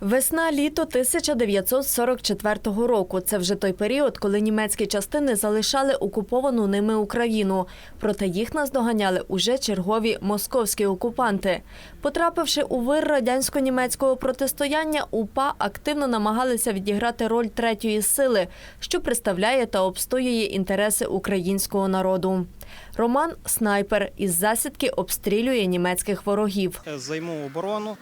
Весна-літо 1944 року. Це вже той період, коли німецькі частини залишали окуповану ними Україну. Проте їх наздоганяли уже чергові московські окупанти. Потрапивши у вир радянсько-німецького протистояння, УПА активно намагалися відіграти роль третьої сили, що представляє та обстоює інтереси українського народу. Роман снайпер із засідки обстрілює німецьких ворогів. Займу оборону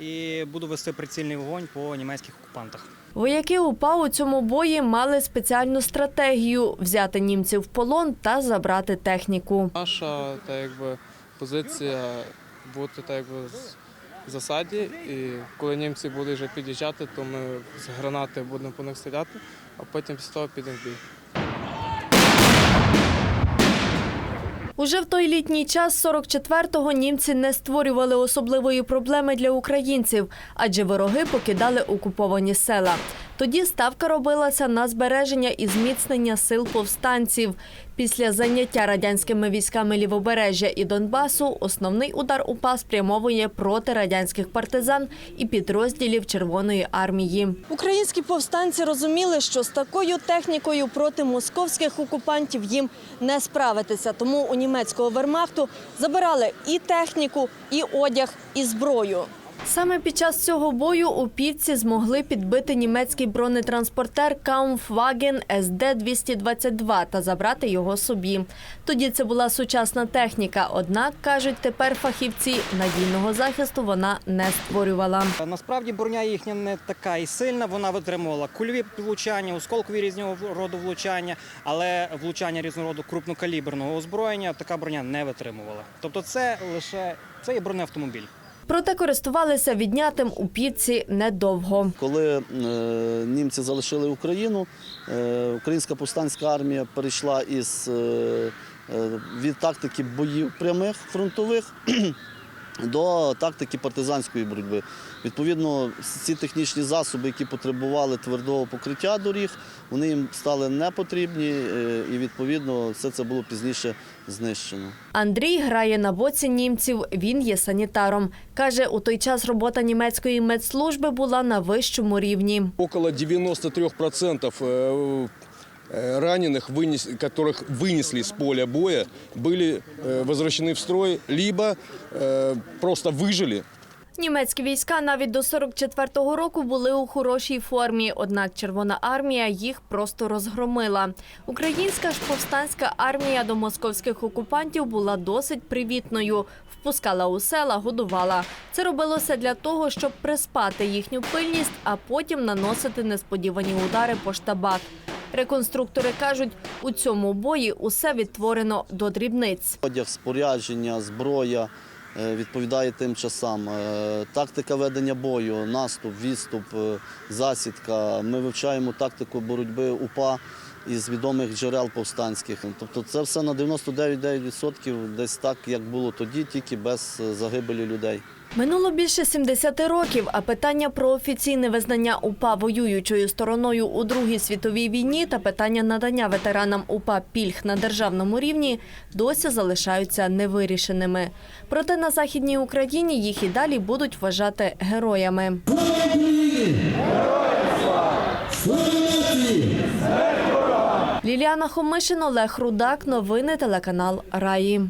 і буду вести прицільний вогонь по німецьких окупантах. Вояки УПА у цьому бої мали спеціальну стратегію взяти німців в полон та забрати техніку. Наша та якби позиція бути так якби в засаді, і коли німці будуть вже під'їжджати, то ми з гранати будемо по них стріляти, а потім з того підемо в бій. Уже в той літній час 44-го німці не створювали особливої проблеми для українців, адже вороги покидали окуповані села. Тоді ставка робилася на збереження і зміцнення сил повстанців. Після заняття радянськими військами лівобережжя і Донбасу основний удар УПА спрямовує проти радянських партизан і підрозділів Червоної армії. Українські повстанці розуміли, що з такою технікою проти московських окупантів їм не справитися. Тому у німецького вермахту забирали і техніку, і одяг, і зброю. Саме під час цього бою упівці змогли підбити німецький бронетранспортер Kampfwagen SD-222 та забрати його собі. Тоді це була сучасна техніка, однак, кажуть тепер фахівці, надійного захисту вона не створювала. Насправді броня їхня не така і сильна. Вона витримувала кульові влучання, осколкові різного роду влучання, але влучання різного роду крупнокаліберного озброєння така броня не витримувала. Тобто, це лише це є бронеавтомобіль. Проте користувалися віднятим у упівці недовго. Коли е, німці залишили Україну, е, українська повстанська армія перейшла із е, від тактики боїв прямих фронтових до тактики партизанської боротьби. Відповідно, ці технічні засоби, які потребували твердого покриття доріг, вони їм стали непотрібні, е, і відповідно все це було пізніше знищено. Андрій грає на боці німців. Він є санітаром. каже, у той час робота німецької медслужби була на вищому рівні. Около 93% э, э, раненых, вынес- которых вынесли с поля боя, были э, возвращены в строй, либо э, просто выжили Німецькі війська навіть до 44-го року були у хорошій формі, однак Червона армія їх просто розгромила. Українська ж повстанська армія до московських окупантів була досить привітною. Впускала у села, годувала. Це робилося для того, щоб приспати їхню пильність, а потім наносити несподівані удари по штабах. Реконструктори кажуть, у цьому бої усе відтворено до дрібниць. Одяг, спорядження, зброя е, відповідає тим часам. Е, Тактика ведення бою, наступ, відступ, е, засідка. Ми вивчаємо тактику боротьби УПА із відомих джерел повстанських. Тобто це все на 99,9% десь так, як було тоді, тільки без загибелі людей. Минуло більше 70 років, а питання про офіційне визнання УПА воюючою стороною у Другій світовій війні та питання надання ветеранам УПА пільг на державному рівні досі залишаються невирішеними. Проте на Західній Україні їх і далі будуть вважати героями. Ліліана Хомишин, Олег Рудак. Новини телеканал Раї.